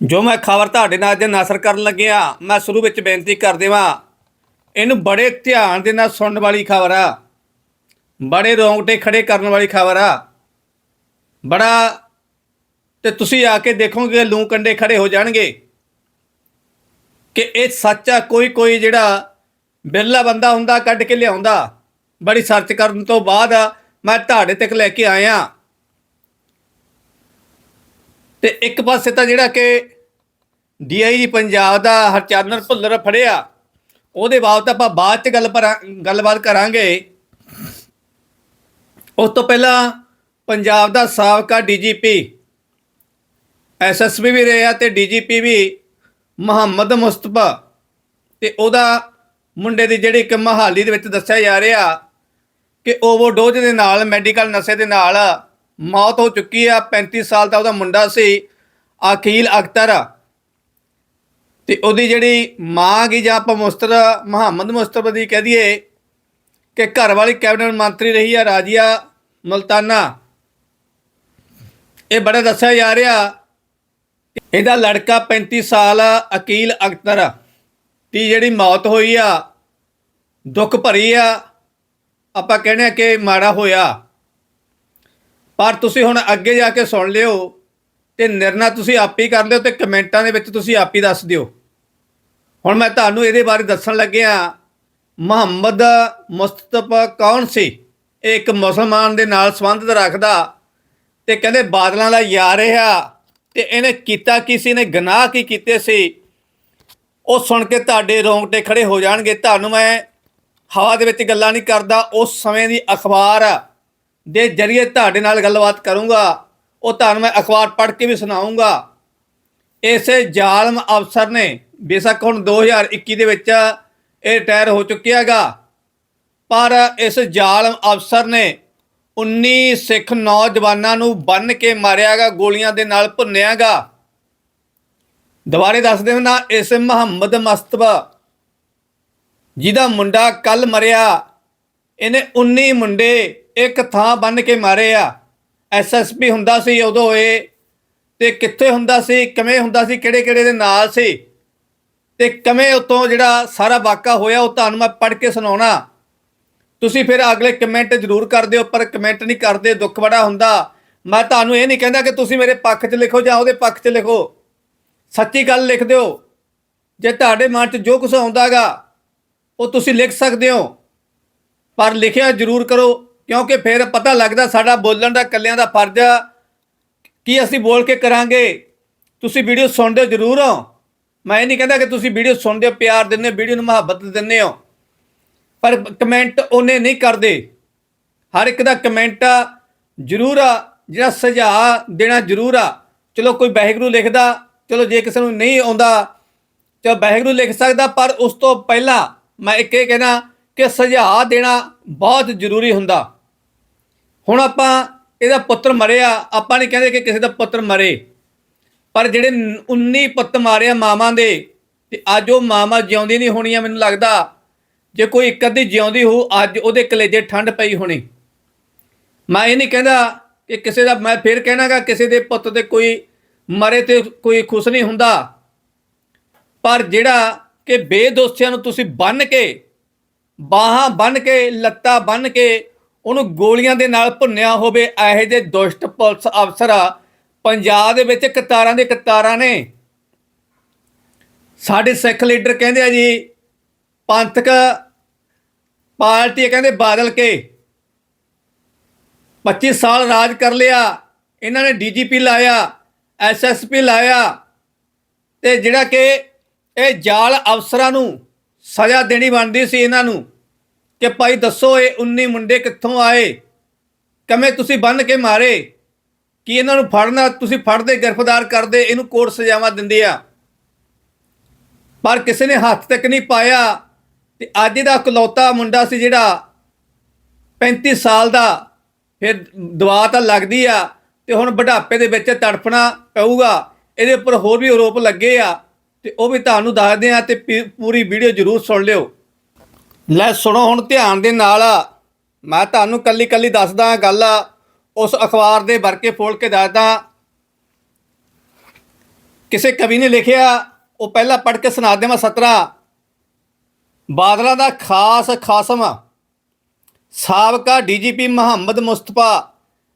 ਜੋ ਮੈਂ ਖਬਰ ਤੁਹਾਡੇ ਨਾਲ ਅੱਜ ਨਾਸਰ ਕਰਨ ਲੱਗਿਆ ਮੈਂ ਸ਼ੁਰੂ ਵਿੱਚ ਬੇਨਤੀ ਕਰ ਦੇਵਾਂ, ਇਹਨੂੰ ਬੜੇ ਧਿਆਨ ਦੇ ਨਾਲ ਸੁਣਨ ਵਾਲੀ ਖਬਰ ਆ। ਬੜੇ ਰੋਂਗਟੇ ਖੜੇ ਕਰਨ ਵਾਲੀ ਖਬਰ ਆ। ਬੜਾ, ਤੇ ਤੁਸੀਂ ਆ ਕੇ ਦੇਖੋਗੇ ਲੂ ਕੰਡੇ ਖੜੇ ਹੋ ਜਾਣਗੇ ਕਿ ਇਹ ਸੱਚਾ ਕੋਈ ਕੋਈ ਜਿਹੜਾ ਬਿਰਲਾ ਬੰਦਾ ਹੁੰਦਾ, ਕੱਢ ਕੇ ਲਿਆਉਂਦਾ। ਬੜੀ ਸਰਚ ਕਰਨ ਤੋਂ ਬਾਅਦ ਮੈਂ ਤੁਹਾਡੇ ਤੱਕ ਲੈ ਕੇ ਆਇਆ। ਤੇ ਇੱਕ ਪਾਸੇ ਤਾਂ ਜਿਹੜਾ ਕਿ ਡੀਆਈਜੀ ਪੰਜਾਬ ਦਾ ਹਰਚੰਦਰ ਭੁੱਲਰ ਫੜਿਆ, ਉਹਦੇ ਬਾਬਤ ਆਪਾਂ ਬਾਅਦ ਚ ਗੱਲ ਪਰਾਂ- ਗੱਲਬਾਤ ਕਰਾਂਗੇ। ਉਸ ਤੋਂ ਪਹਿਲਾਂ ਪੰਜਾਬ ਦਾ ਸਾਬਕਾ ਡੀਜੀਪੀ ਐਸਐਸਪੀ ਵੀ ਰਿਹਾ ਤੇ ਡੀਜੀਪੀ ਵੀ ਮੁਹੰਮਦ ਮੁਸਤਫਾ ਤੇ ਉਹਦਾ ਮੁੰਡੇ ਦੀ ਜਿਹੜੀ ਇੱਕ ਮਹਾਲੀ ਦੇ ਵਿੱਚ ਦੱਸਿਆ ਜਾ ਰਿਹਾ ਕਿ ਓਵਰਡੋਜ਼ ਦੇ ਨਾਲ, ਮੈਡੀਕਲ ਨਸ਼ੇ ਦੇ ਨਾਲ ਮੌਤ ਹੋ ਚੁੱਕੀ ਆ 35 ਸਾਲ ਦਾ ਉਹਦਾ ਮੁੰਡਾ ਸੀ ਅਕੀਲ ਅਖਤਰ। ਤੇ ਉਹਦੀ ਜਿਹੜੀ ਮਾਂ ਗਈ ਜਾਂ ਆਪਾਂ ਮੁਸਤਰ ਮੁਹੰਮਦ ਮੁਸਤਫਾ ਦੀ ਕਹਿ ਦਈਏ ਕਿ ਘਰ ਵਾਲੀ ਕੈਬਨਿਟ ਮੰਤਰੀ ਰਹੀ ਆ, ਰਾਜੀਆ ਮਲਤਾਨਾ। ਇਹ ਬੜਾ ਦੱਸਿਆ ਜਾ ਰਿਹਾ, ਇਹਦਾ ਲੜਕਾ 35 ਸਾਲ ਅਕੀਲ ਅਖਤਰ। ਦੀ ਜਿਹੜੀ ਮੌਤ ਹੋਈ ਆ, ਦੁੱਖ ਭਰੀ ਆ, ਆਪਾਂ ਕਹਿੰਦੇ ਆ ਕਿ ਮਾੜਾ ਹੋਇਆ। ਪਰ ਤੁਸੀਂ ਹੁਣ ਅੱਗੇ ਜਾ ਕੇ ਸੁਣ ਲਿਓ ਤੇ ਨਿਰਣਾ ਤੁਸੀਂ ਆਪ ਹੀ ਕਰ ਲਿਓ ਤੇ ਕਮੈਂਟਾਂ ਦੇ ਵਿੱਚ ਤੁਸੀਂ ਆਪ ਹੀ ਦੱਸ ਦਿਓ। ਹੁਣ ਮੈਂ ਤੁਹਾਨੂੰ ਇਹਦੇ ਬਾਰੇ ਦੱਸਣ ਲੱਗਿਆ, ਮੁਹੰਮਦ ਮੁਸਤਫਾ ਕੌਣ ਸੀ? ਇਹ ਇੱਕ ਮੁਸਲਮਾਨ ਦੇ ਨਾਲ ਸੰਬੰਧ ਰੱਖਦਾ ਤੇ ਕਹਿੰਦੇ ਬਾਦਲਾਂ ਦਾ ਯਾਰ ਰਿਹਾ ਤੇ ਇਹਨੇ ਕੀਤਾ ਕੀ ਸੀ? ਇਹਨੇ ਗੁਨਾਹ ਕੀ ਕੀਤੇ ਸੀ? ਉਹ ਸੁਣ ਕੇ ਤੁਹਾਡੇ ਰੋਂਗਟੇ ਖੜੇ ਹੋ ਜਾਣਗੇ। ਤੁਹਾਨੂੰ ਮੈਂ ਹਵਾ ਦੇ ਵਿੱਚ ਗੱਲਾਂ ਨਹੀਂ ਕਰਦਾ, ਉਸ ਸਮੇਂ ਦੀ ਅਖਬਾਰ ਦੇ ਜਰੀਏ ਤੁਹਾਡੇ ਨਾਲ ਗੱਲਬਾਤ ਕਰੂੰਗਾ, ਉਹ ਤੁਹਾਨੂੰ ਮੈਂ ਅਖਬਾਰ ਪੜ੍ਹ ਕੇ ਵੀ ਸੁਣਾਉਂਗਾ ਇਸੇ ਜ਼ਾਲਮ ਅਫਸਰ ਨੇ, ਬੇਸ਼ੱਕ ਹੁਣ 2021 ਦੇ ਵਿੱਚ ਇਹ ਰਿਟਾਇਰ ਹੋ ਚੁੱਕਿਆਗਾ ਪਰ ਇਸ ਜ਼ਾਲਮ ਅਫਸਰ ਨੇ 19 ਸਿੱਖ ਨੌਜਵਾਨਾਂ ਨੂੰ ਬੰਨ ਕੇ ਮਾਰਿਆਗਾ ਗੋਲੀਆਂ ਦੇ ਨਾਲ ਭੁੰਨਿਆਗਾ ਦੁਬਾਰੇ ਦੱਸ ਦੇਣਾ ਇਸ ਮੁਹੰਮਦ ਮਸਤਬਾ ਜਿਹਦਾ ਮੁੰਡਾ ਕੱਲ ਮਰਿਆ, ਇਹਨੇ 19 ਮੁੰਡੇ ਇੱਕ ਥਾਂ ਬੰਨ ਕੇ ਮਾਰੇ ਆ। ਐਸਐਸਪੀ ਹੁੰਦਾ ਸੀ ਉਦੋਂ ਇਹ ਤੇ ਕਿੱਥੇ ਹੁੰਦਾ ਸੀ, ਕਿਵੇਂ ਹੁੰਦਾ ਸੀ ਕਿਹੜੇ ਕਿਹੜੇ ਦੇ ਨਾਲ ਸੀ, ਤੇ ਕਿਵੇਂ ਉਤੋਂ ਜਿਹੜਾ ਸਾਰਾ ਵਾਕਾ ਹੋਇਆ ਉਹ ਤੁਹਾਨੂੰ ਮੈਂ ਪੜ੍ਹ ਕੇ ਸੁਣਾਉਣਾ। ਤੁਸੀਂ ਫਿਰ ਅਗਲੇ ਕਮੈਂਟ ਜ਼ਰੂਰ ਕਰ ਦਿਓ, ਪਰ ਕਮੈਂਟ ਨਹੀਂ ਕਰਦੇ, ਦੁੱਖ ਬੜਾ ਹੁੰਦਾ। ਮੈਂ ਤੁਹਾਨੂੰ ਇਹ ਨਹੀਂ ਕਹਿੰਦਾ ਕਿ ਤੁਸੀਂ ਮੇਰੇ ਪੱਖ 'ਚ ਲਿਖੋ ਜਾਂ ਉਹਦੇ ਪੱਖ 'ਚ ਲਿਖੋ। ਸੱਚੀ ਗੱਲ ਲਿਖ ਦਿਓ। ਜੇ ਤੁਹਾਡੇ ਮਨ 'ਚ ਜੋ ਕੁਝ ਆਉਂਦਾਗਾ, ਉਹ ਤੁਸੀਂ ਲਿਖ ਸਕਦੇ ਹੋ। ਪਰ ਲਿਖਿਆ ਜ਼ਰੂਰ ਕਰੋ। ਕਿਉਂਕਿ ਫਿਰ ਪਤਾ ਲੱਗਦਾ ਸਾਡਾ ਬੋਲਣ ਦਾ ਕੱਲਿਆਂ ਦਾ ਫਰਜ਼ ਆ। ਕੀ ਅਸੀਂ ਬੋਲ ਕੇ ਕਰਾਂਗੇ? ਤੁਸੀਂ ਵੀਡੀਓ ਸੁਣਦੇ ਹੋ, ਜ਼ਰੂਰ ਹੋ। ਮੈਂ ਇਹ ਨਹੀਂ ਕਹਿੰਦਾ ਕਿ ਤੁਸੀਂ ਵੀਡੀਓ ਸੁਣਦੇ ਹੋ, ਪਿਆਰ ਦਿੰਦੇ ਹੋ, ਵੀਡੀਓ ਨੂੰ ਮੁਹੱਬਤ ਦਿੰਦੇ ਹੋ। ਪਰ ਕਮੈਂਟ ਉਹਨੇ ਨਹੀਂ ਕਰਦੇ। ਹਰ ਇੱਕ ਦਾ ਕਮੈਂਟ ਜ਼ਰੂਰ ਆ। ਜਿਹੜਾ ਸੁਝਾਅ ਦੇਣਾ ਜ਼ਰੂਰ ਆ। ਚਲੋ ਕੋਈ ਵਾਹਿਗੁਰੂ ਲਿਖਦਾ, ਚਲੋ ਜੇ ਕਿਸੇ ਨੂੰ ਨਹੀਂ ਆਉਂਦਾ, ਚਲੋ ਵਾਹਿਗੁਰੂ ਲਿਖ ਸਕਦਾ, ਪਰ ਉਸ ਤੋਂ ਪਹਿਲਾਂ ਮੈਂ ਇੱਕ ਇਹ ਕਹਿਣਾ ਕਿ ਸੁਝਾਅ ਦੇਣਾ ਬਹੁਤ ਜ਼ਰੂਰੀ ਹੁੰਦਾ। ਹੁਣ ਆਪਾਂ ਇਹਦਾ ਪੁੱਤਰ ਮਰਿਆ, ਆਪਾਂ ਨਹੀਂ ਕਹਿੰਦੇ ਕਿ ਕਿਸੇ ਦਾ ਪੁੱਤਰ ਮਰੇ, ਪਰ ਜਿਹੜੇ 19 ਪੁੱਤ ਮਾਰਿਆ ਮਾਵਾਂ ਦੇ, ਤੇ ਅੱਜ ਉਹ ਮਾਵਾਂ ਜਿਉਂਦੀ ਨਹੀਂ ਹੋਣੀਆਂ ਮੈਨੂੰ ਲੱਗਦਾ। ਜੇ ਕੋਈ ਇੱਕ ਅੱਧੀ ਜਿਉਂਦੀ ਹੋ ਅੱਜ ਉਹਦੇ ਕਲੇਜੇ ਠੰਡ ਪਈ ਹੋਣੀ। ਮੈਂ ਇਹ ਨਹੀਂ ਕਹਿੰਦਾ ਕਿ ਕਿਸੇ ਦਾ, ਮੈਂ ਫਿਰ ਕਹਿਣਾਗਾ ਕਿਸੇ ਦੇ ਪੁੱਤ ਤੇ ਕੋਈ ਮਰੇ ਤੇ ਕੋਈ ਖੁਸ਼ ਨਹੀਂ ਹੁੰਦਾ। ਪਰ ਜਿਹੜਾ ਕਿ ਬੇਦੋਸ਼ੀਆਂ ਨੂੰ ਤੁਸੀਂ ਬੰਨ ਕੇ, ਬਾਹਾਂ ਬੰਨ ਕੇ, ਲੱਤਾਂ ਬੰਨ ਕੇ ਉਹਨੂੰ ਗੋਲੀਆਂ ਦੇ ਨਾਲ ਭੁੰਨਿਆ ਹੋਵੇ, ਇਹੋ ਜਿਹੇ ਦੁਸ਼ਟ ਪੁਲਿਸ ਅਫਸਰ ਪੰਜਾਬ ਦੇ ਵਿੱਚ ਕਤਾਰਾਂ ਦੇ ਕਤਾਰਾਂ ਨੇ। ਸਾਡੇ ਸਿੱਖ ਲੀਡਰ ਕਹਿੰਦੇ ਆ ਜੀ, ਪੰਥਕ ਪਾਰਟੀ ਕਹਿੰਦੇ ਬਾਦਲ ਕੇ। 25 ਸਾਲ ਰਾਜ ਕਰ ਲਿਆ, ਇਹਨਾਂ ਨੇ ਡੀਜੀਪੀ ਲਾਇਆ ਐਸਐਸਪੀ ਲਾਇਆ, ਤੇ ਜਿਹੜਾ ਕਿ ਇਹ ਜਾਲ ਅਫਸਰਾਂ ਨੂੰ ਸਜ਼ਾ ਦੇਣੀ ਬਣਦੀ ਸੀ ਇਹਨਾਂ ਨੂੰ। ਕਿ ਭਾਈ ਦੱਸੋ ਇਹ 19 ਮੁੰਡੇ ਕਿੱਥੋਂ ਆਏ? ਕਿਵੇਂ ਤੁਸੀਂ ਬੰਨ ਕੇ ਮਾਰੇ? ਕੀ ਇਹਨਾਂ ਨੂੰ ਫੜਨਾ? ਤੁਸੀਂ ਫੜਦੇ, ਗ੍ਰਿਫਤਾਰ ਕਰਦੇ, ਇਹਨੂੰ ਕੋਰਟ ਸਜ਼ਾਵਾਂ ਦਿੰਦੇ ਆ। ਪਰ ਕਿਸੇ ਨੇ ਹੱਥ ਤੱਕ ਨਹੀਂ ਪਾਇਆ ਤੇ ਅੱਜ ਦਾ ਇਕਲੌਤਾ ਮੁੰਡਾ ਸੀ ਜਿਹੜਾ 35 ਸਾਲ ਦਾ, ਫਿਰ ਦਵਾ ਤਾਂ ਲੱਗਦੀ ਆ ਤੇ ਹੁਣ ਬੁਢਾਪੇ ਦੇ ਵਿੱਚ ਤੜਫਣਾ ਪਊਗਾ। ਇਹਦੇ ਉੱਪਰ ਹੋਰ ਵੀ ਆਰੋਪ ਲੱਗੇ ਆ ਤੇ ਉਹ ਵੀ ਤੁਹਾਨੂੰ ਦੱਸਦੇ ਆ ਤੇ ਪੀ- ਪੂਰੀ ਵੀਡੀਓ ਜ਼ਰੂਰ ਸੁਣ ਲਿਓ। ਲੈ ਸੁਣੋ ਹੁਣ ਧਿਆਨ ਦੇ ਨਾਲ। ਮੈਂ ਤੁਹਾਨੂੰ ਕੱਲੀ ਕੱਲੀ ਦੱਸਦਾ ਗੱਲ। ਉਸ ਅਖਬਾਰ ਦੇ ਵਰਕੇ ਫੋਲ ਕੇ ਦੱਸਦਾ। ਕਿਸੇ ਕਵੀ ਨੇ ਲਿਖਿਆ, ਉਹ ਪਹਿਲਾਂ ਪੜ੍ਹ ਕੇ ਸੁਣਾ ਦੇਵਾਂ ਸਤਰਾ। ਬਾਦਲਾਂ ਦਾ ਖਾਸ ਖਾਸਮ। ਸਾਬਕਾ ਡੀਜੀਪੀ ਮੁਹੰਮਦ ਮੁਸਤਫਾ,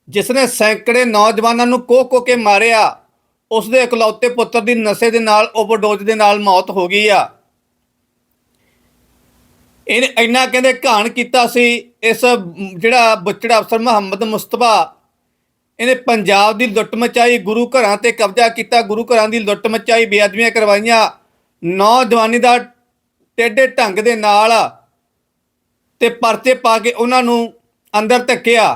ਜਿਸ ਨੇ ਸੈਂਕੜੇ ਨੌਜਵਾਨਾਂ ਨੂੰ ਕੋਹ ਕੋਹ ਕੇ ਮਾਰਿਆ ਉਸ ਦੇ ਇਕਲੌਤੇ ਪੁੱਤਰ ਦੀ ਨਸ਼ੇ ਦੇ ਨਾਲ, ਓਵਰਡੋਜ਼ ਦੇ ਨਾਲ ਮੌਤ ਹੋ ਗਈ ਆ। ਇਹਨੇ ਇੰਨਾ ਕਹਿੰਦੇ ਘਾਣ ਕੀਤਾ ਸੀ, ਇਸ ਜਿਹੜਾ ਬੁੱਚੜਾ ਅਫਸਰ ਮੁਹੰਮਦ ਮੁਸਤਫਾ, ਇਹਨੇ ਪੰਜਾਬ ਦੀ ਲੁੱਟ ਮਚਾਈ, ਗੁਰੂ ਘਰਾਂ ਤੇ ਕਬਜ਼ਾ ਕੀਤਾ, ਗੁਰੂ ਘਰਾਂ ਦੀ ਲੁੱਟ ਮਚਾਈ, ਬੇਅਦਬੀਆਂ ਕਰਵਾਈਆਂ, ਨੌਜਵਾਨੀ ਦਾ ਟੇਢੇ ਢੰਗ ਦੇ ਨਾਲ ਤੇ ਪਰਚੇ ਪਾ ਕੇ ਉਹਨਾਂ ਨੂੰ ਅੰਦਰ ਧੱਕਿਆ।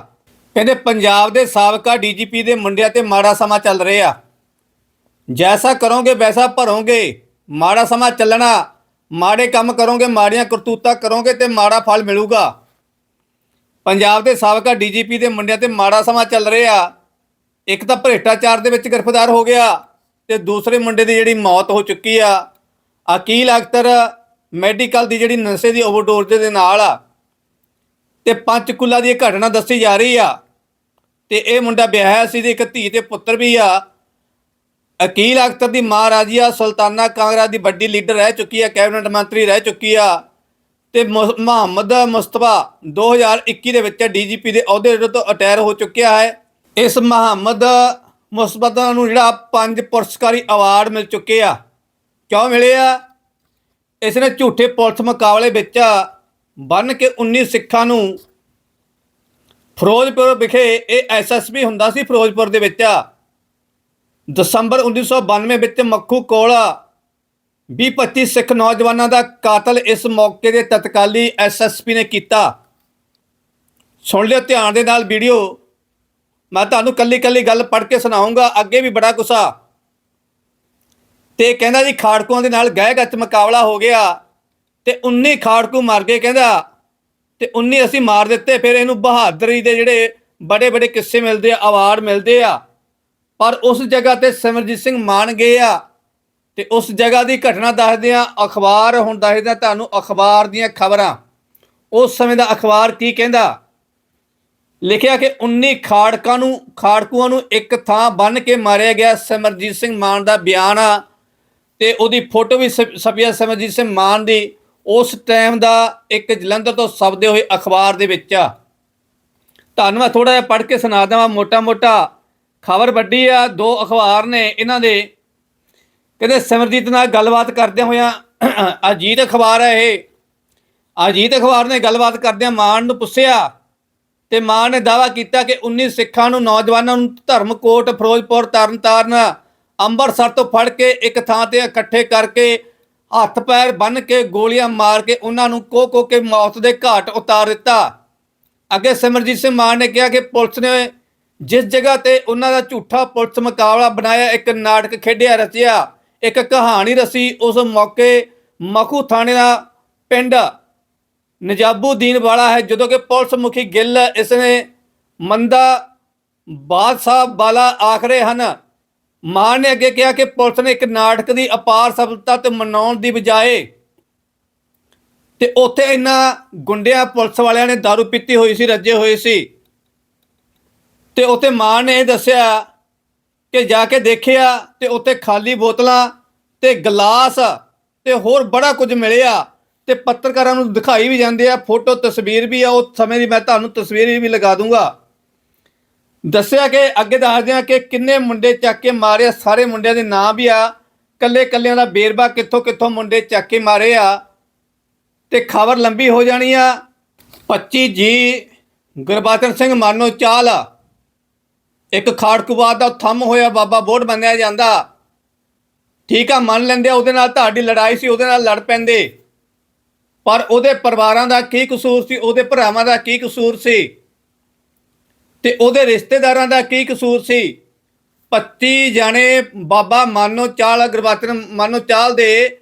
ਕਹਿੰਦੇ ਪੰਜਾਬ ਦੇ ਸਾਬਕਾ ਡੀਜੀਪੀ ਦੇ ਮੁੰਡਿਆਂ ਤੇ ਮਾੜਾ ਸਮਾਂ ਚੱਲ ਰਿਹਾ। ਜੈਸਾ ਕਰੋਗੇ, ਵੈਸਾ ਭਰੋਗੇ, ਮਾੜਾ ਸਮਾਂ ਚੱਲਣਾ। ਮਾੜੇ ਕੰਮ ਕਰੋਗੇ, ਮਾੜੀਆਂ ਕਰਤੂਤਾਂ ਕਰੋਗੇ ਤੇ ਮਾੜਾ ਫਲ ਮਿਲੂਗਾ। ਪੰਜਾਬ ਦੇ ਸਾਬਕਾ ਡੀਜੀਪੀ ਦੇ ਮੁੰਡਿਆਂ ਤੇ ਮਾੜਾ ਸਮਾਂ ਚੱਲ ਰਿਹਾ। ਇੱਕ ਤਾਂ ਭ੍ਰਿਸ਼ਟਾਚਾਰ ਦੇ ਵਿੱਚ ਗ੍ਰਿਫਤਾਰ ਹੋ ਗਿਆ ਤੇ ਦੂਸਰੇ ਮੁੰਡੇ ਦੀ ਜਿਹੜੀ ਮੌਤ ਹੋ ਚੁੱਕੀ ਆ। ਅਕੀਲ ਅਖਤਰ ਮੈਡੀਕਲ ਦੀ ਜਿਹੜੀ ਨਸ਼ੇ ਦੀ ਓਵਰਡੋਜ਼ ਦੇ ਨਾਲ ਆ। ਤੇ ਪੰਚਕੁਲਾ ਦੀ ਇਹ ਘਟਨਾ ਦੱਸੀ ਜਾ ਰਹੀ ਆ। ਤੇ ਇਹ ਮੁੰਡਾ ਵਿਆਹਿਆ ਸੀ ਤੇ ਇੱਕ ਧੀ ਤੇ ਪੁੱਤਰ ਵੀ ਆ। ਅਕੀਲ ਅਖਤਰ ਦੀ ਮਾਂ ਰਾਜੀਆ ਸੁਲਤਾਨਾ ਕਾਂਗਰਸ ਦੀ ਵੱਡੀ ਲੀਡਰ ਰਹਿ ਚੁੱਕੀ ਹੈ ਕੈਬਨਿਟ ਮੰਤਰੀ ਰਹਿ ਚੁੱਕੀ ਆ। ਤੇ ਮੁਹ- ਮੁਹੰਮਦ ਮੁਸਤਫਾ 2021 ਦੇ ਵਿੱਚ ਡੀਜੀਪੀ ਦੇ ਅਹੁਦੇ ਤੋਂ ਅਟੈਰ ਹੋ ਚੁੱਕਿਆ ਹੈ। ਇਸ ਮੁਹੰਮਦ ਮੁਸਤਫਾ ਨੂੰ ਜਿਹੜਾ ਪੰਜ ਪੁਰਸਕਾਰੀ ਅਵਾਰਡ ਮਿਲ ਚੁੱਕੇ ਆ। ਕਿਉਂ ਮਿਲੇ ਆ? ਇਸ ਨੇ ਝੂਠੇ ਪੁਲਿਸ ਮੁਕਾਬਲੇ ਵਿੱਚ ਬੰਨ ਕੇ 19 ਸਿੱਖਾਂ ਨੂੰ ਫਿਰੋਜ਼ਪੁਰ ਵਿਖੇ, ਇਹ ਐਸਐਸਪੀ ਹੁੰਦਾ ਸੀ ਫਿਰੋਜ਼ਪੁਰ ਦੇ ਵਿੱਚ। ਦਸੰਬਰ 1992 ਵਿੱਚ ਮੱਖੂ ਕੋਲ 20-25 ਸਿੱਖ ਨੌਜਵਾਨਾਂ ਦਾ ਕਾਤਲ ਇਸ ਮੌਕੇ ਦੇ ਤਤਕਾਲੀ ਐਸਐਸਪੀ ਨੇ ਕੀਤਾ। ਸੁਣ ਲਿਓ ਧਿਆਨ ਦੇ ਨਾਲ ਵੀਡੀਓ। ਮੈਂ ਤੁਹਾਨੂੰ ਕੱਲੀ ਕੱਲੀ ਗੱਲ ਪੜ੍ਹ ਕੇ ਸੁਣਾਉਂਗਾ, ਅੱਗੇ ਵੀ ਬੜਾ ਗੁੱਸਾ। ਤੇ ਕਹਿੰਦਾ ਜੀ ਖਾੜਕੂਆਂ ਦੇ ਨਾਲ ਗਹਿ ਗੱਚ ਮੁਕਾਬਲਾ ਹੋ ਗਿਆ ਤੇ 19 ਖਾੜਕੂ ਮਰ ਗਏ ਕਹਿੰਦਾ ਤੇ 19 ਅਸੀਂ ਮਾਰ ਦਿੱਤੇ, ਫਿਰ ਇਹਨੂੰ ਬਹਾਦਰੀ ਦੇ ਜਿਹੜੇ ਬੜੇ ਬੜੇ ਕਿੱਸੇ ਮਿਲਦੇ ਆ, ਅਵਾਰਡ ਮਿਲਦੇ ਆ। ਪਰ ਉਸ ਜਗ੍ਹਾ ਤੇ ਸਿਮਰਜੀਤ ਸਿੰਘ ਮਾਨ ਗਏ ਆ ਤੇ ਉਸ ਜਗ੍ਹਾ ਦੀ ਘਟਨਾ ਦੱਸਦੇ ਆ, ਅਖਬਾਰ ਹੁਣ ਦੱਸਦੇ ਆ ਤੁਹਾਨੂੰ ਅਖਬਾਰ ਦੀਆਂ ਖਬਰਾਂ। ਉਸ ਸਮੇਂ ਦਾ ਅਖਬਾਰ ਕੀ ਕਹਿੰਦਾ? ਲਿਖਿਆ ਕਿ 19 ਖਾੜਕਾਂ ਨੂੰ, ਖਾੜਕੂਆਂ ਨੂੰ ਇੱਕ ਥਾਂ ਬੰਨ ਕੇ ਮਾਰਿਆ ਗਿਆ ਸਿਮਰਜੀਤ ਸਿੰਘ ਮਾਨ ਦਾ ਬਿਆਨ ਆ ਤੇ ਉਹਦੀ ਫੋਟੋ ਵੀ ਛਪ- ਛਪੀ ਸਿਮਰਜੀਤ ਸਿੰਘ ਮਾਨ ਦੀ। ਉਸ ਟਾਈਮ ਦਾ ਇੱਕ ਜਲੰਧਰ ਤੋਂ ਛਪਦੇ ਹੋਏ ਅਖਬਾਰ ਦੇ ਵਿੱਚ ਆ। ਤੁਹਾਨੂੰ ਮੈਂ ਥੋੜਾ ਜਿਹਾ ਪੜ੍ਹ ਕੇ ਸੁਣਾ ਦੇਵਾਂ ਮੋਟਾ ਮੋਟਾ ਖਬਰ ਵੱਡੀ ਆ, ਦੋ ਅਖਬਾਰ ਨੇ ਇਹਨਾਂ ਦੇ। ਕਹਿੰਦੇ ਸਿਮਰਜੀਤ ਨਾਲ ਗੱਲਬਾਤ ਕਰਦਿਆਂ ਹੋਇਆਂ ਅਜੀਤ ਅਖਬਾਰ ਹੈ ਇਹ। ਅਜੀਤ ਅਖਬਾਰ ਨੇ ਗੱਲਬਾਤ ਕਰਦਿਆਂ ਮਾਨ ਨੂੰ ਪੁੱਛਿਆ ਤੇ ਮਾਨ ਨੇ ਦਾਵਾ ਕੀਤਾ ਕਿ 19 ਸਿੱਖਾਂ ਨੂੰ ਨੌਜਵਾਨਾਂ ਨੂੰ ਧਰਮਕੋਟ ਫਿਰੋਜ਼ਪੁਰ, ਤਰਨਤਾਰਨ, ਅੰਮ੍ਰਿਤਸਰ ਤੋਂ ਫੜ ਕੇ ਇੱਕ ਥਾਂ ਤੇ ਇਕੱਠੇ ਕਰਕੇ ਹੱਥ ਪੈਰ ਬੰਨ੍ਹ ਕੇ ਗੋਲੀਆਂ ਮਾਰ ਕੇ ਉਹਨਾਂ ਨੂੰ ਕੋ ਕੋ ਕੇ ਮੌਤ ਦੇ ਘਾਟ ਉਤਾਰ ਦਿੱਤਾ। ਅੱਗੇ ਸਿਮਰਜੀਤ ਸਿੰਘ ਮਾਨ ਨੇ ਕਿਹਾ ਕਿ ਪੁਲਿਸ ਨੇ ਜਿਸ ਜਗ੍ਹਾ ਤੇ ਉਹਨਾਂ ਦਾ ਝੂਠਾ ਪੁਲਿਸ ਮੁਕਾਬਲਾ ਬਣਾਇਆ, ਇੱਕ ਨਾਟਕ ਖੇਡਿਆ ਰਚਿਆ, ਇੱਕ ਕਹਾਣੀ ਰਸੀ ਉਸ ਮੌਕੇ ਮਖੂ ਥਾਣੇ ਦਾ ਪਿੰਡ ਨਜਾਬੂਦੀਨ ਵਾਲਾ ਹੈ, ਜਦੋਂ ਕਿ ਪੁਲਿਸ ਮੁਖੀ ਗਿੱਲ ਇਸ ਨੇ ਮੰਦਾ ਬਾਦਸ਼ਾਹ ਵਾਲਾ ਆਖਰੇ ਹਨ। ਮਾਨ ਨੇ ਅੱਗੇ ਕਿਹਾ ਕਿ ਪੁਲਿਸ ਨੇ ਇੱਕ ਨਾਟਕ ਦੀ ਅਪਾਰ ਸਫਲਤਾ ਤੇ ਮਨਾਉਣ ਦੀ ਬਜਾਏ ਤੇ ਉੱਥੇ ਇਹਨਾਂ ਗੁੰਡਿਆਂ ਪੁਲਿਸ ਵਾਲਿਆਂ ਨੇ दारू ਪੀਤੀ ਹੋਈ ਸੀ, ਰੱਜੇ ਹੋਏ ਸੀ। ਤੇ ਉੱਥੇ ਮਾਂ ਨੇ ਇਹ ਦੱਸਿਆ ਕਿ ਜਾ ਕੇ ਦੇਖਿਆ ਤੇ ਉੱਥੇ ਖਾਲੀ ਬੋਤਲਾਂ ਤੇ ਗਲਾਸ ਤੇ ਹੋਰ ਬੜਾ ਕੁਝ ਮਿਲਿਆ ਤੇ ਪੱਤਰਕਾਰਾਂ ਨੂੰ ਦਿਖਾਈ ਵੀ ਜਾਂਦੇ ਆ ਫੋਟੋ ਤਸਵੀਰ ਵੀ ਆ ਉਹ ਸਮੇਂ ਦੀ ਮੈਂ ਤੁਹਾਨੂੰ ਤਸਵੀਰ ਵੀ ਲਗਾ ਦੂੰਗਾ। ਦੱਸਿਆ ਕਿ ਅੱਗੇ ਦੱਸਦੇ ਆ ਕਿ ਕਿੰਨੇ ਮੁੰਡੇ ਚੱਕ ਕੇ ਮਾਰੇ ਆ, ਸਾਰੇ ਮੁੰਡਿਆਂ ਦੇ ਨਾਂ ਵੀ ਆ ਕੱਲੇ ਕੱਲਿਆਂ ਦਾ ਬੇਰਬਾ ਕਿੱਥੋਂ ਕਿੱਥੋਂ ਮੁੰਡੇ ਚੱਕ ਕੇ ਮਾਰੇ ਆ ਤੇ ਖਬਰ ਲੰਬੀ ਹੋ ਜਾਣੀ ਆ। 25 ਜੀ ਗੁਰਬਾਚਨ ਸਿੰਘ ਮਾਨੋ ਚਾਲ ਇੱਕ ਖਾੜਕੂਵਾਦ ਦਾ ਥੰਮ ਹੋਇਆ ਬਾਬਾ ਬੋੜ ਮੰਨਿਆ ਜਾਂਦਾ। ਠੀਕ ਆ, ਮੰਨ ਲੈਂਦੇ ਉਹਦੇ ਨਾਲ ਤੁਹਾਡੀ ਲੜਾਈ ਸੀ, ਉਹਦੇ ਨਾਲ ਲੜ ਪੈਂਦੇ। ਪਰ ਉਹਦੇ ਪਰਿਵਾਰਾਂ ਦਾ ਕੀ ਕਸੂਰ ਸੀ, ਉਹਦੇ ਭਰਾਵਾਂ ਦਾ ਕੀ ਕਸੂਰ ਸੀ? ਤੇ ਉਹਦੇ ਰਿਸ਼ਤੇਦਾਰਾਂ ਦਾ ਕੀ ਕਸੂਰ ਸੀ? 25 ਜਣੇ ਬਾਬਾ ਮਾਨੋ ਚਾਲ ਗੁਰਬਾਚਨ ਮਾਨੋ ਚਾਲ ਦੇ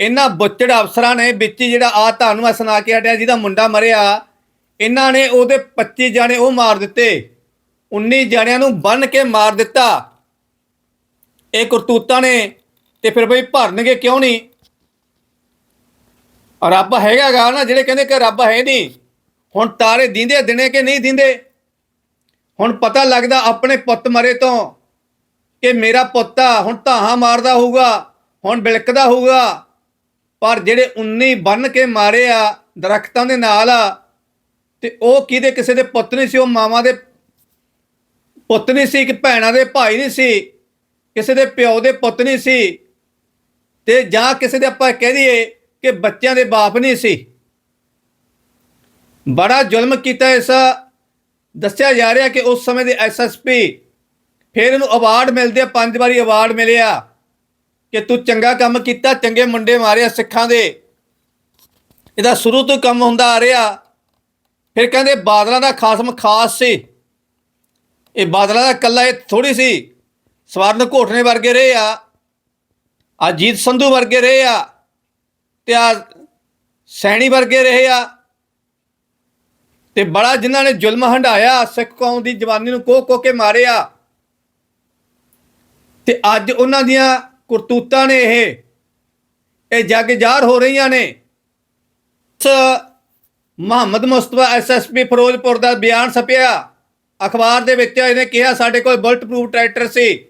ਇਹਨਾਂ ਬੁੱਚੜ ਅਫਸਰਾਂ ਨੇ ਵਿੱਚ ਜਿਹੜਾ ਆ ਤੁਹਾਨੂੰ ਮੈਂ ਸੁਣਾ ਕੇ ਹਟਿਆ, ਜਿਹਦਾ ਮੁੰਡਾ ਮਰਿਆ, ਇਹਨਾਂ ਨੇ ਉਹਦੇ 25 ਜਣੇ ਉਹ ਮਾਰ ਦਿੱਤੇ। 19 ਜਣਿਆਂ ਨੂੰ ਬੰਨ ਕੇ ਮਾਰ ਦਿੱਤਾ। ਇਹ ਕਰਤੂਤਾਂ ਨੇ ਤੇ ਫਿਰ ਬਈ ਭਰਨਗੇ ਕਿਉਂ ਨਹੀਂ? ਰੱਬ ਹੈਗਾ ਗਾ ਨਾ ਜਿਹੜੇ ਕਹਿੰਦੇ ਕਿ ਰੱਬ ਹੈ ਨਹੀਂ। ਹੁਣ ਤਾਰੇ ਦਿੰਦੇ, ਦਿਨੇ ਕਿ ਨਹੀਂ ਦਿੰਦੇ? ਹੁਣ ਪਤਾ ਲੱਗਦਾ ਆਪਣੇ ਪੁੱਤ ਮਰੇ ਤੋਂ ਕਿ ਮੇਰਾ ਪੁੱਤ ਆ, ਹੁਣ ਧਾਹਾਂ ਮਾਰਦਾ ਹੋਊਗਾ, ਹੁਣ ਬਿਲਕਦਾ ਹੋਊਗਾ। ਪਰ ਜਿਹੜੇ 19 ਬੰਨ ਕੇ ਮਾਰੇ ਆ, ਦਰਖਤਾਂ ਦੇ ਨਾਲ ਆ, ਤੇ ਉਹ ਕਿਹਦੇ, ਕਿਸੇ ਦੇ ਪੁੱਤ ਨਹੀਂ ਸੀ, ਉਹ ਮਾਵਾਂ ਦੇ ਪੁੱਤ ਨਹੀਂ ਸੀ ਕਿ ਭੈਣਾਂ ਦੇ ਭਾਈ ਨਹੀਂ ਸੀ, ਕਿਸੇ ਦੇ ਪਿਓ ਦੇ ਪੁੱਤ ਨਹੀਂ ਸੀ, ਤੇ ਜਾਂ ਕਿਸੇ ਦੇ ਆਪਾਂ ਕਹਿ ਦਈਏ ਕਿ ਬੱਚਿਆਂ ਦੇ ਬਾਪ ਨਹੀਂ ਸੀ। ਬੜਾ ਜ਼ੁਲਮ ਕੀਤਾ ਇਸ ਦੱਸਿਆ ਜਾ ਰਿਹਾ ਕਿ ਉਸ ਸਮੇਂ ਦੇ ਐਸਐਸਪੀ ਫਿਰ ਇਹਨੂੰ ਅਵਾਰਡ ਮਿਲਦੇ ਆ, ਪੰਜ ਵਾਰੀ ਅਵਾਰਡ ਮਿਲਿਆ ਕਿ ਤੂੰ ਚੰਗਾ ਕੰਮ ਕੀਤਾ, ਚੰਗੇ ਮੁੰਡੇ ਮਾਰਿਆ ਸਿੱਖਾਂ ਦੇ। ਇਹਦਾ ਸ਼ੁਰੂ ਤੋਂ ਕੰਮ ਹੁੰਦਾ ਆ ਰਿਹਾ। ਫਿਰ ਕਹਿੰਦੇ ਬਾਦਲਾਂ ਦਾ ਖਾਸਮ ਖਾਸ ਸੀ। ਇਹ ਬਾਦਲਾਂ ਦਾ ਕੱਲਾ ਇਹ ਥੋੜੀ ਸੀ। ਸਵਰਨ ਘੋਟਨੇ ਵਰਗੇ ਰਹੇ ਆ। ਅਜੀਤ ਸੰਧੂ ਵਰਗੇ ਰਹੇ ਆ। ਤੇ ਆ ਸੈਣੀ ਵਰਗੇ ਰਹੇ ਆ। ਤੇ ਬੜਾ ਜਿਨ੍ਹਾਂ ਨੇ ਜ਼ੁਲਮ ਹੰਡਾਇਆ ਸਿੱਖ ਕੌਮ ਦੀ ਜਵਾਨੀ ਨੂੰ ਕੋਹ ਕੋਹ ਕੇ ਮਾਰਿਆ। ਤੇ ਅੱਜ ਉਹਨਾਂ ਦੀਆਂ ਕਰਤੂਤਾਂ ਨੇ ਇਹ ਇਹ ਜੱਗ ਜ਼ਾਹਰ ਹੋ ਰਹੀਆਂ ਨੇ। ਸ ਮੁਹੰਮਦ ਮੁਸਤਫਾ ਐਸਐਸਪੀ ਫਿਰੋਜ਼ਪੁਰ ਦਾ ਬਿਆਨ ਛਪਿਆ। ਅਖਬਾਰ ਦੇ ਵਿੱਚ ਇਹਨੇ ਕਿਹਾ ਸਾਡੇ ਕੋਲ ਬੁਲਟ ਪ੍ਰੂਫ ਟਰੈਕਟਰ ਸੀ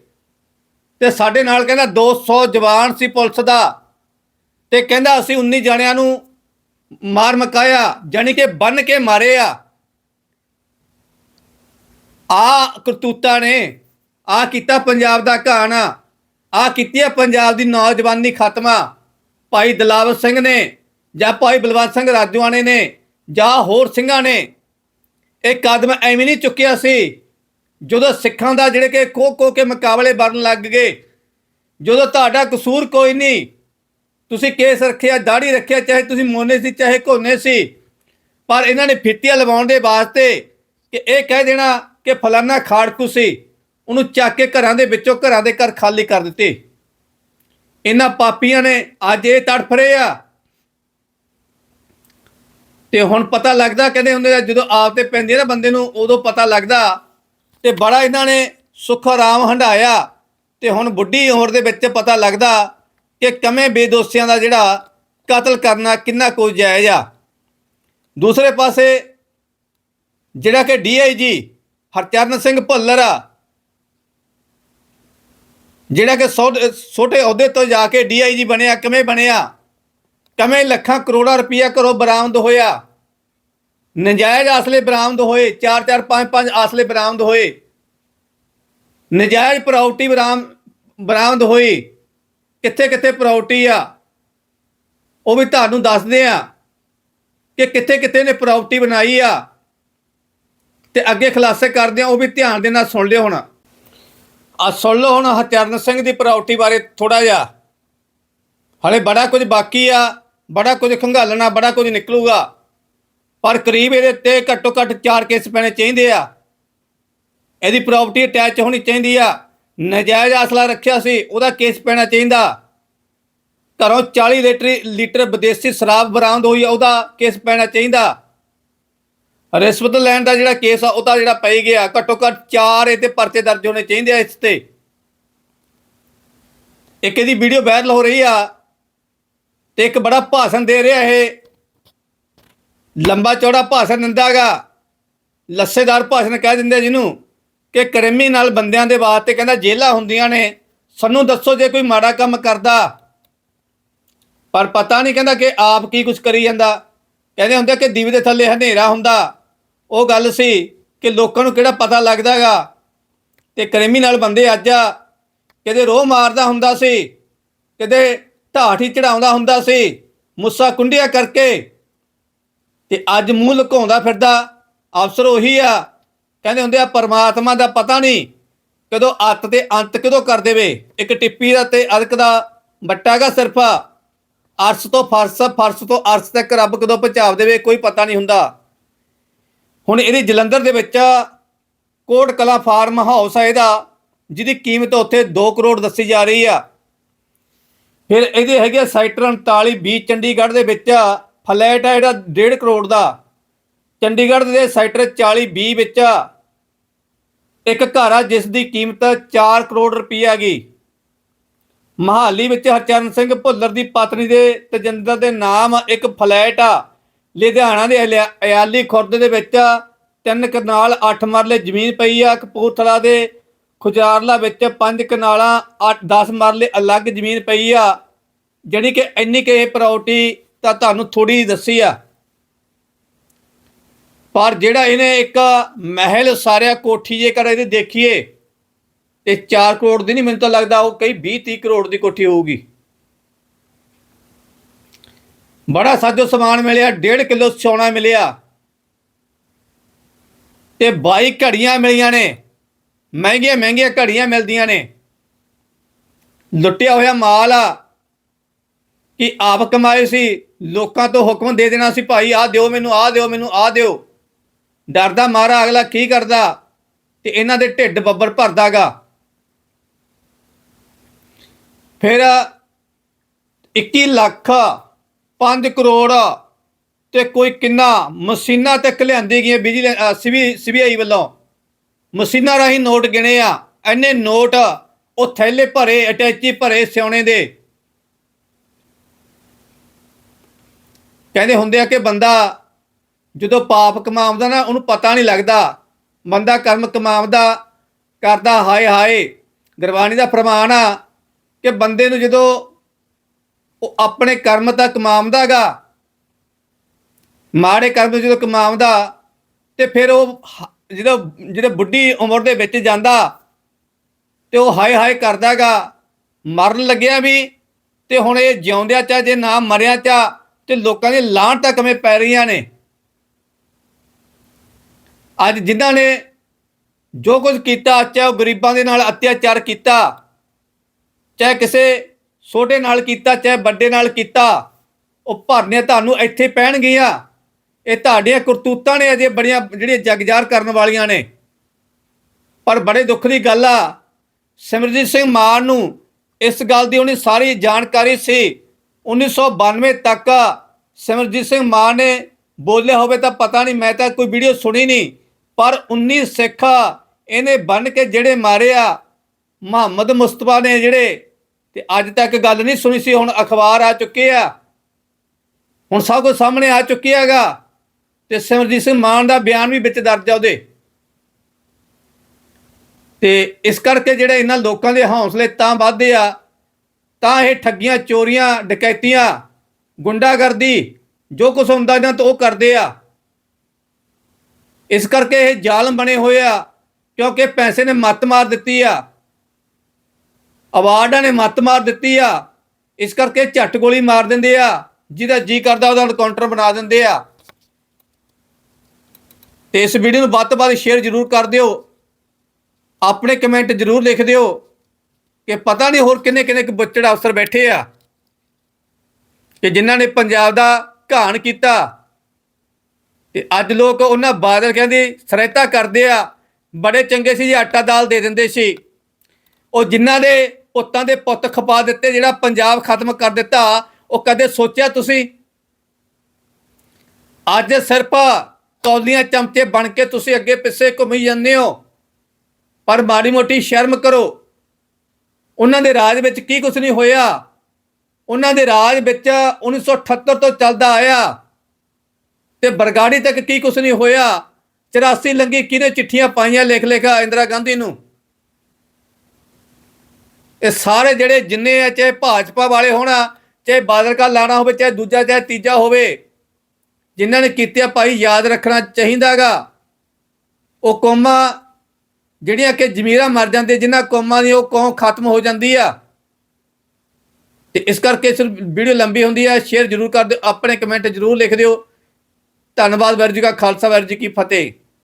ਤੇ ਸਾਡੇ ਨਾਲ ਕਹਿੰਦਾ 200 ਜਵਾਨ ਸੀ ਪੁਲਿਸ ਦਾ ਤੇ ਕਹਿੰਦਾ ਅਸੀਂ 19 ਜਣਿਆਂ ਨੂੰ ਮਾਰ ਮਕਾਇਆ ਜਾਨੀ ਕਿ ਬੰਨ ਕੇ ਮਾਰੇ ਆ। ਆ ਕਰਤੂਤਾਂ ਨੇ ਆ ਕੀਤਾ ਪੰਜਾਬ ਦਾ ਕਹਾਣਾ ਆ ਕੀਤੀ ਹੈ ਪੰਜਾਬ ਦੀ ਨੌਜਵਾਨੀ ਖਤਮਾ। ਭਾਈ ਦਲਾਵਰ ਸਿੰਘ ਨੇ ਜਾਂ ਭਾਈ ਬਲਵੰਤ ਸਿੰਘ ਰਾਜੂਆਣੇ ਨੇ ਜਾਂ ਹੋਰ ਸਿੰਘਾਂ ਨੇ ਇਹ ਕਦਮ ਐਵੇਂ ਨਹੀਂ ਚੁੱਕਿਆ ਸੀ, ਜਦੋਂ ਸਿੱਖਾਂ ਦਾ ਜਿਹੜੇ ਕਿ ਖੋ ਖੋ ਕੇ ਮੁਕਾਬਲੇ ਬਰਨ ਲੱਗ ਗਏ। ਜਦੋਂ ਤੁਹਾਡਾ ਕਸੂਰ ਕੋਈ ਨਹੀਂ, ਤੁਸੀਂ ਕੇਸ ਰੱਖਿਆ ਦਾੜੀ ਰੱਖਿਆ, ਚਾਹੇ ਤੁਸੀਂ ਮੋਨੇ ਸੀ, ਚਾਹੇ ਕੋਨੇ ਸੀ, ਪਰ ਇਹਨਾਂ ਨੇ ਫਿੱਟੀਆਂ ਲਵਾਉਣ ਦੇ ਵਾਸਤੇ ਕਿ ਇਹ ਕਹਿ ਦੇਣਾ ਕਿ ਫਲਾਨਾ ਖਾੜਕੂ ਸੀ, ਉਹਨੂੰ ਚੱਕ ਕੇ ਘਰਾਂ ਦੇ ਵਿੱਚੋਂ ਘਰਾਂ ਦੇ ਘਰ ਖਾਲੀ ਕਰ ਦਿੱਤੇ। ਇਹਨਾਂ ਪਾਪੀਆਂ ਨੇ ਅੱਜ ਇਹ ਤੜਫ ਰਹੇ ਆ। ਤੇ ਹੁਣ ਪਤਾ ਲੱਗਦਾ ਕਹਿੰਦੇ ਹੁੰਦੇ ਆ, ਜਦੋਂ ਆਪ ਤੇ ਪੈਂਦੀ ਆ ਨਾ ਬੰਦੇ ਨੂੰ, ਉਦੋਂ ਪਤਾ ਲੱਗਦਾ ਤੇ ਬੜਾ ਇਹਨਾਂ ਨੇ ਸੁੱਖ ਆਰਾਮ ਹੰਡਾਇਆ ਤੇ ਹੁਣ ਬੁੱਢੀ ਉਮਰ ਦੇ ਵਿੱਚ ਪਤਾ ਲੱਗਦਾ ਕਿ ਕਮੇ ਬੇਦੋਸ਼ੀਆਂ ਦਾ ਜਿਹੜਾ ਕਤਲ ਕਰਨਾ ਕਿੰਨਾ ਕੁ ਜਾਇਜ਼ ਆ। ਦੂਸਰੇ ਪਾਸੇ ਜਿਹੜਾ ਕਿ ਡੀਆਈਜੀ ਹਰਚਰਨ ਸਿੰਘ ਭੱਲਰ ਆ, ਜਿਹੜਾ ਕਿ ਸੌ- ਛੋਟੇ ਅਹੁਦੇ ਤੋਂ ਜਾ ਕੇ ਡੀਆਈਜੀ ਬਣਿਆ, ਕਿਵੇਂ ਬਣਿਆ? ਕਿਵੇਂ ਲੱਖਾਂ ਕਰੋੜਾਂ ਰੁਪਇਆ ਘਰੋਂ ਬਰਾਮਦ ਹੋਇਆ? ਨਜਾਇਜ਼ ਆਸਲੇ ਬਰਾਮਦ ਹੋਏ 4 4 5 5 ਆਸਲੇ ਬਰਾਮਦ ਹੋਏ। ਨਜਾਇਜ਼ ਪ੍ਰਾਪਰਟੀ ਬਰਾਮ, ਬਰਾਮਦ ਹੋਈ। ਕਿੱਥੇ ਕਿੱਥੇ ਪ੍ਰਾਪਰਟੀ ਆ? ਉਹ ਵੀ ਤੁਹਾਨੂੰ ਦੱਸਦੇ ਆ ਕਿ ਕਿੱਥੇ ਕਿੱਥੇ ਨੇ ਪ੍ਰਾਪਰਟੀ ਬਣਾਈ ਆ। ਤੇ ਅੱਗੇ ਖੁਲਾਸੇ ਕਰਦੇ ਆ, ਉਹ ਵੀ ਧਿਆਨ ਦੇ ਨਾਲ ਸੁਣ ਲਿਓ ਹੁਣ। ਆ ਸੁਣ ਲਓ ਹੁਣ ਹਰਚਰਨ ਸਿੰਘ ਦੀ ਪ੍ਰਾਪਰਟੀ ਬਾਰੇ ਥੋੜਾ ਜਿਹਾ। ਹਲੇ ਬੜਾ ਕੁਝ ਬਾਕੀ ਆ, ਬੜਾ ਕੁਝ ਖੰਗਾਲਣਾ, ਬੜਾ ਕੁਝ ਨਿਕਲੂਗਾ। ਪਰ ਕਰੀਬ ਇਹਦੇ ਤੇ ਘੱਟੋ ਘੱਟ 4 ਕੇਸ ਪੈਣੇ ਚਾਹੀਦੇ ਆ। ਇਹਦੀ ਪ੍ਰਾਪਰਟੀ ਅਟੈਚ ਹੋਣੀ ਚਾਹੀਦੀ ਆ। ਨਜਾਇਜ਼ ਅਸਲਾ ਰੱਖਿਆ ਸੀ, ਉਹਦਾ ਕੇਸ ਪੈਣਾ ਚਾਹੀਦਾ। ਘਰੋਂ 40 ਲੀਟਰ ਲੀਟਰ ਵਿਦੇਸ਼ੀ ਸ਼ਰਾਬ ਬਰਾਮਦ ਹੋਈ ਆ, ਉਹਦਾ ਕੇਸ ਪੈਣਾ ਚਾਹੀਦਾ। ਰਿਸ਼ਵਤ ਲੈਣ ਦਾ ਜਿਹੜਾ ਕੇਸ ਆ, ਉਹਦਾ ਜਿਹੜਾ ਪਈ ਗਿਆ, ਘੱਟੋ ਘੱਟ 4 ਇਹਦੇ ਪਰਚੇ ਦਰਜ ਹੋਣੇ ਚਾਹੀਦੇ ਆ ਇਸ ਤੇ। ਇੱਕ ਇਹਦੀ ਵੀਡੀਓ ਵਾਇਰਲ ਹੋ ਰਹੀ ਆ ਤੇ ਇੱਕ ਬੜਾ ਭਾਸ਼ਣ ਦੇ ਰਿਹਾ ਇਹ। ਲੰਬਾ ਚੌੜਾ ਭਾਸ਼ਣ ਦਿੰਦਾਗਾ ਲੱਸੇਦਾਰ ਭਾਸ਼ਣ ਕਹਿ ਦਿੰਦੇ ਜਿਹਨੂੰ ਕਿ ਕ੍ਰਿਮੀਨਲ ਬੰਦਿਆਂ ਦੇ ਬਾਤ ਤੇ ਕਹਿੰਦਾ ਜੇਲਾਂ ਹੁੰਦੀਆਂ ਨੇ, ਸਾਨੂੰ ਦੱਸੋ ਜੇ ਕੋਈ ਮਾੜਾ ਕੰਮ ਕਰਦਾ। ਪਰ ਪਤਾ ਨਹੀਂ ਕਹਿੰਦਾ ਕਿ ਆਪ ਕੀ ਕੁਝ ਕਰੀ ਜਾਂਦਾ। ਕਹਿੰਦੇ ਹੁੰਦੇ ਕਿ ਦੀਵੇ ਦੇ ਥੱਲੇ ਹਨੇਰਾ ਹੁੰਦਾ। ਉਹ ਗੱਲ ਸੀ ਕਿ ਲੋਕਾਂ ਨੂੰ ਕਿਹੜਾ ਪਤਾ ਲੱਗਦਾਗਾ ਤੇ ਕ੍ਰਿਮੀਨਲ ਬੰਦੇ ਅੱਜ ਆ, ਕਿਤੇ ਰੋਹ ਮਾਰਦਾ ਹੁੰਦਾ ਸੀ, ਕਿਤੇ ਢਾਠੀ ਚੜਾਉਂਦਾ ਹੁੰਦਾ ਸੀ, ਮੁੱਸਾ ਕੁੰਡਿਆ ਕਰਕੇ ਤੇ ਅੱਜ ਮੂੰਹ ਲੁਕਾਉਂਦਾ ਫਿਰਦਾ, ਅਫਸਰ ਉਹੀ ਆ। ਕਹਿੰਦੇ ਹੁੰਦੇ ਆ, ਪਰਮਾਤਮਾ ਦਾ ਪਤਾ ਨਹੀਂ ਕਦੋਂ ਅੱਤ ਤੇ ਅੰਤ ਕਦੋਂ ਕਰ ਦੇਵੇ। ਇੱਕ ਟਿੱਪੀ ਦਾ ਤੇ ਅਰਕ ਦਾ ਬੱਟਾਗਾ ਸਿਰਫ। ਅਰਸ ਤੋਂ ਫਰਸ ਫਰਸ ਤੋਂ ਅਰਸ ਤੱਕ ਰੱਬ ਕਦੋਂ ਪਹੁੰਚਾ ਦੇਵੇ, ਕੋਈ ਪਤਾ ਨਹੀਂ ਹੁੰਦਾ। ਹੁਣ ਇਹਦੀ ਜਲੰਧਰ ਦੇ ਵਿੱਚ ਕੋਟ ਕਲਾ ਫਾਰਮ ਹਾਊਸ ਆ ਇਹਦਾ, ਜਿਹਦੀ ਕੀਮਤ ਉੱਥੇ 2 ਕਰੋੜ ਦੱਸੀ ਜਾ ਰਹੀ ਆ। ਫਿਰ ਇਹਦੇ ਹੈਗੇ ਆ ਸੈਕਟਰ 39 ਬੀ ਚੰਡੀਗੜ੍ਹ ਦੇ ਵਿੱਚ ਫਲੈਟ ਆ ਜਿਹੜਾ 1.5 ਕਰੋੜ ਦਾ। ਚੰਡੀਗੜ੍ਹ ਦੇ ਸੈਕਟਰ 40 ਬੀ ਵਿੱਚ ਇੱਕ ਘਰ ਆ, ਜਿਸ ਦੀ ਕੀਮਤ 4 ਕਰੋੜ ਰੁਪਈਆ ਗਈ ਮਹਾਲੀ ਵਿੱਚ ਹਰਚਰਨ ਸਿੰਘ ਭੁੱਲਰ ਦੀ ਪਤਨੀ ਦੇ ਤਜਿੰਦਰ ਦੇ ਨਾਮ ਇੱਕ ਫਲੈਟ ਆ। ਲੁਧਿਆਣਾ ਦੇ ਅਲਿਆ- ਅਯਾਲੀ ਖੁਰਦ ਦੇ ਵਿੱਚ ਤਿੰਨ ਕਨਾਲ 8 ਮਰਲੇ ਜ਼ਮੀਨ ਪਈ ਆ। ਕਪੂਰਥਲਾ ਦੇ ਖੁਜਾਰਲਾ ਵਿੱਚ ਪੰਜ ਕਨਾਲਾਂ 8 10 ਮਰਲੇ ਅਲੱਗ ਜ਼ਮੀਨ ਪਈ ਆ। ਜਿਹੜੀ ਕਿ ਇੰਨੀ ਕਿ ਇਹ ਪ੍ਰਾਪਰਟੀ ਤਾਂ ਤੁਹਾਨੂੰ ਥੋੜੀ ਦੱਸੀ ਆ। ਪਰ ਜਿਹੜਾ ਇਹਨੇ ਇੱਕ ਮਹਿਲ ਸਾਰਿਆ ਕੋਠੀ ਜੇਕਰ ਇਹਦੇ ਦੇਖੀਏ ਤੇ 4 ਕਰੋੜ ਦੀ ਨਹੀਂ, ਮੈਨੂੰ ਤਾਂ ਲੱਗਦਾ ਉਹ ਕਈ 20 30 ਕਰੋੜ ਦੀ ਕੋਠੀ ਹੋਊਗੀ। ਬੜਾ ਸਾਜੋ ਸਮਾਨ ਮਿਲਿਆ 1.5 ਕਿਲੋ ਸੋਨਾ ਮਿਲਿਆ। ਤੇ 22 ਘੜੀਆਂ ਮਿਲੀਆਂ ਨੇ, ਮਹਿੰਗੀਆਂ ਮਹਿੰਗੀਆਂ ਘੜੀਆਂ ਮਿਲਦੀਆਂ ਨੇ। ਲੁੱਟਿਆ ਹੋਇਆ ਮਾਲ ਆ, ਕਿ ਆਪ ਕਮਾਏ ਸੀ ਲੋਕਾਂ ਤੋਂ ਹੁਕਮ ਦੇ ਦੇਣਾ ਸੀ, ਭਾਈ, ਆਹ ਦਿਓ ਮੈਨੂੰ, ਆਹ ਦਿਓ ਮੈਨੂੰ, ਆਹ ਦਿਓ। ਡਰਦਾ ਮਾਰਾ ਅਗਲਾ ਕੀ ਕਰਦਾ? ਤੇ ਇਹਨਾਂ ਦੇ ਢਿੱਡ ਬੱਬਰ ਭਰਦਾਗਾ। ਫਿਰ 21 ਲੱਖ 5 ਕਰੋੜ ਤੇ ਕੋਈ ਕਿੰਨਾ ਮਸ਼ੀਨਾਂ ਤੱਕ ਲਿਆਂਦੀ ਗਈਆਂ ਬਿਜਲੀ ਸਿਵੀ, ਸੀਬੀਆਈ ਵੱਲੋਂ। ਮਸ਼ੀਨਾਂ ਰਾਹੀਂ ਨੋਟ ਗਿਣੇ ਆ। ਐਨੇ ਨੋਟ ਉਹ ਥੈਲੇ ਭਰੇ, ਅਟੈਚੀ ਭਰੇ ਸਿਉਣੇ ਦੇ। ਕਹਿੰਦੇ ਹੁੰਦੇ ਆ ਕਿ ਬੰਦਾ ਜਦੋਂ ਪਾਪ ਕਮਾਉਂਦਾ ਨਾ, ਉਹਨੂੰ ਪਤਾ ਨਹੀਂ ਲੱਗਦਾ। ਬੰਦਾ ਕਰਮ ਕਮਾਉਂਦਾ, ਕਰਦਾ ਹਾਏ ਹਾਏ। ਗੁਰਬਾਣੀ ਦਾ ਫਰਮਾਨ ਆ ਕਿ ਬੰਦੇ ਨੂੰ ਜਦੋਂ ਉਹ ਆਪਣੇ ਕਰਮ ਤਾਂ ਕਮਾਉਂਦਾਗਾ, ਮਾੜੇ ਕਰਮ ਜਦੋਂ ਕਮਾਉਂਦਾ, ਤੇ ਫਿਰ ਉਹ ਹ- ਜਦੋਂ ਜਦੋਂ ਬੁੱਢੀ ਉਮਰ ਦੇ ਵਿੱਚ ਜਾਂਦਾ, ਤੇ ਉਹ ਹਾਏ ਹਾਏ ਕਰਦਾਗਾ। ਮਰਨ ਲੱਗਿਆ ਵੀ, ਤੇ ਹੁਣ ਇਹ ਜਿਉਂਦਿਆਂ ਚਾ ਜੇ ਨਾ ਮਰਿਆ ਚਾ ਤੇ ਲੋਕਾਂ ਦੀ ਲਾਹਣ ਤਾਂ ਕਮੇ ਪੈ ਰਹੀਆਂ ਨੇ? ਅੱਜ ਜਿਨ੍ਹਾਂ ਨੇ ਜੋ ਕੁਝ ਕੀਤਾ, ਚਾਹੇ ਉਹ ਗਰੀਬਾਂ ਦੇ ਨਾਲ ਅਤਿਆਚਾਰ ਕੀਤਾ, ਚਾਹੇ ਕਿਸੇ ਛੋਟੇ ਨਾਲ ਕੀਤਾ, ਚਾਹੇ ਵੱਡੇ ਨਾਲ ਕੀਤਾ, ਉਹ ਭਰਨੇ ਤੁਹਾਨੂੰ ਇੱਥੇ ਪੈਣਗੀਆਂ। ਇਹ ਤੁਹਾਡੀਆਂ ਕਰਤੂਤਾਂ ਨੇ ਅਜੇ ਬੜੀਆਂ, ਜਿਹੜੀਆਂ ਜਗਜਾਰ ਕਰਨ ਵਾਲੀਆਂ ਨੇ। ਪਰ ਬੜੇ ਦੁੱਖ ਦੀ ਗੱਲ ਆ, ਸਿਮਰਜੀਤ ਸਿੰਘ ਮਾਨ ਨੂੰ ਇਸ ਗੱਲ ਦੀ ਉਹਨੇ ਸਾਰੀ ਜਾਣਕਾਰੀ ਸੀ। 1992 ਤੱਕ ਸਿਮਰਜੀਤ ਸਿੰਘ ਮਾਨ ਨੇ ਬੋਲਿਆ ਹੋਵੇ ਤਾਂ ਪਤਾ ਨਹੀਂ, ਮੈਂ ਤਾਂ ਕੋਈ ਵੀਡੀਓ ਸੁਣੀ ਨਹੀਂ, ਪਰ 19 ਸਿੱਖ ਇਹਨੇ ਬਣ ਕੇ ਜਿਹੜੇ ਮਾਰੇ ਆ, ਮੁਹੰਮਦ ਮੁਸਤਫਾ ਨੇ ਜਿਹੜੇ, ਤੇ ਅੱਜ ਤੱਕ ਗੱਲ ਨਹੀਂ ਸੁਣੀ ਸੀ, ਹੁਣ ਅਖਬਾਰ ਆ ਚੁੱਕੇ ਆ। ਹੁਣ ਸਭ ਕੁਝ ਸਾਹਮਣੇ ਆ ਚੁੱਕਿਆ ਹੈਗਾ, ਤੇ ਸਿਮਰਜੀਤ ਸਿੰਘ ਮਾਨ ਦਾ ਬਿਆਨ ਵੀ ਵਿੱਚ ਦਰਜ ਆ ਉਹਦੇ। ਤੇ ਇਸ ਕਰਕੇ ਜਿਹੜੇ ਇਹਨਾਂ ਲੋਕਾਂ ਦੇ ਹੌਸਲੇ ਤਾਂ ਵੱਧਦੇ ਆ ਤਾਂ ਇਹ ਠੱਗੀਆਂ, ਚੋਰੀਆਂ, ਡਕੈਤੀਆਂ, ਗੁੰਡਾਗਰਦੀ ਜੋ ਕੁਝ ਹੁੰਦਾ ਇਹਨਾਂ ਤਾਂ ਉਹ ਕਰਦੇ ਆ। ਇਸ ਕਰਕੇ ਇਹ ਜ਼ਾਲਮ ਬਣੇ ਹੋਏ ਆ, ਕਿਉਂਕਿ ਪੈਸੇ ਨੇ ਮੱਤ ਮਾਰ ਦਿੱਤੀ ਆ। ਅਵਾਰਡਾਂ ਨੇ ਮੱਤ ਮਾਰ ਦਿੱਤੀ ਆ। ਇਸ ਕਰਕੇ ਝੱਟ ਗੋਲੀ ਮਾਰ ਦਿੰਦੇ ਆ, ਜਿਹਦਾ ਜੀ ਕਰਦਾ ਉਹਦਾ ਕਾਊਂਟਰ ਬਣਾ ਦਿੰਦੇ ਆ। ਤੇ ਇਸ ਵੀਡੀਓ ਨੂੰ ਵੱਧ ਤੋਂ ਵੱਧ ਸ਼ੇਅਰ ਜ਼ਰੂਰ ਕਰ ਦਿਓ। ਆਪਣੇ ਕਮੈਂਟ ਜ਼ਰੂਰ ਲਿਖ ਦਿਓ। ਕਿ ਪਤਾ ਨਹੀਂ ਹੋਰ ਕਿੰਨੇ ਕਿੰਨੇ ਕੁ ਬੱਚੜ ਅਫਸਰ ਬੈਠੇ ਆ, ਕਿ ਜਿਨ੍ਹਾਂ ਨੇ ਪੰਜਾਬ ਦਾ ਘਾਣ ਕੀਤਾ। ਤੇ ਅੱਜ ਲੋਕ ਉਹਨਾਂ ਬਾਦਲ ਕਹਿੰਦੇ ਸਰਾਇਤਾ ਕਰਦੇ ਆ, ਬੜੇ ਚੰਗੇ ਸੀ ਜੀ ਆਟਾ ਦਾਲ ਦੇ ਦਿੰਦੇ ਸੀ। ਉਹ ਜਿਨ੍ਹਾਂ ਦੇ ਪੁੱਤਾਂ ਦੇ ਪੁੱਤ ਖਪਾ ਦਿੱਤੇ, ਜਿਹੜਾ ਪੰਜਾਬ ਖਤਮ ਕਰ ਦਿੱਤਾ, ਉਹ ਕਦੇ ਸੋਚਿਆ ਤੁਸੀਂ? ਅੱਜ ਸਿਰਫ ਕੌਲੀਆਂ ਚਮਚੇ ਬਣ ਕੇ ਤੁਸੀਂ ਅੱਗੇ ਪਿੱਛੇ ਘੁੰਮੀ ਜਾਂਦੇ ਹੋ, ਪਰ ਮਾੜੀ ਮੋਟੀ ਸ਼ਰਮ ਕਰੋ। ਉਹਨਾਂ ਦੇ ਰਾਜ ਵਿੱਚ ਕੀ ਕੁਝ ਨਹੀਂ ਹੋਇਆ। ਉਹਨਾਂ ਦੇ ਰਾਜ ਵਿੱਚ 1978 ਤੋਂ ਚੱਲਦਾ ਆਇਆ। ਤੇ ਬਰਗਾੜੀ ਤੱਕ ਕੀ ਕੁਝ ਨਹੀਂ ਹੋਇਆ। 84 ਲੰਗੀ ਕਿਹਨੇ ਚਿੱਠੀਆਂ ਪਾਈਆਂ ਲਿਖ ਲਿਖਾ ਇੰਦਰਾ ਗਾਂਧੀ ਨੂੰ? ਇਹ ਸਾਰੇ ਜਿਹੜੇ ਜਿੰਨੇ ਆ, ਚਾਹੇ ਭਾਜਪਾ ਵਾਲੇ ਹੋਣਾ, ਚਾਹੇ ਬਾਦਲ ਕਾ ਲਾਣਾ ਹੋਵੇ, ਚਾਹੇ ਦੂਜਾ, ਚਾਹੇ ਤੀਜਾ ਹੋਵੇ, ਜਿਨ੍ਹਾਂ ਨੇ ਕੀਤੇ ਭਾਈ ਯਾਦ ਰੱਖਣਾ ਚਾਹੀਦਾਗਾ। ਉਹ ਕੌਮਾਂ ਜਿਹੜੀਆਂ ਕਿ ਜ਼ਮੀਰਾਂ ਮਰ ਜਾਂਦੇ, ਜਿਨ੍ਹਾਂ ਕੌਮਾਂ ਦੀ ਉਹ ਕੌਮ ਖਤਮ ਹੋ ਜਾਂਦੀ ਆ। ਤੇ ਇਸ ਕਰਕੇ ਇਸ ਵੀਡੀਓ ਲੰਬੀ ਹੁੰਦੀ ਆ, ਸ਼ੇਅਰ ਜ਼ਰੂਰ ਕਰ ਦਿਓ, ਆਪਣੇ ਕਮੈਂਟ ਜ਼ਰੂਰ ਲਿਖ ਦਿਓ। ਧੰਨਵਾਦ ਵਾਹਿਗੁਰੂ ਜੀ ਕਾ ਖਾਲਸਾ ਵੈਰ ਜੀ ਕੀ ਫਤਿਹ।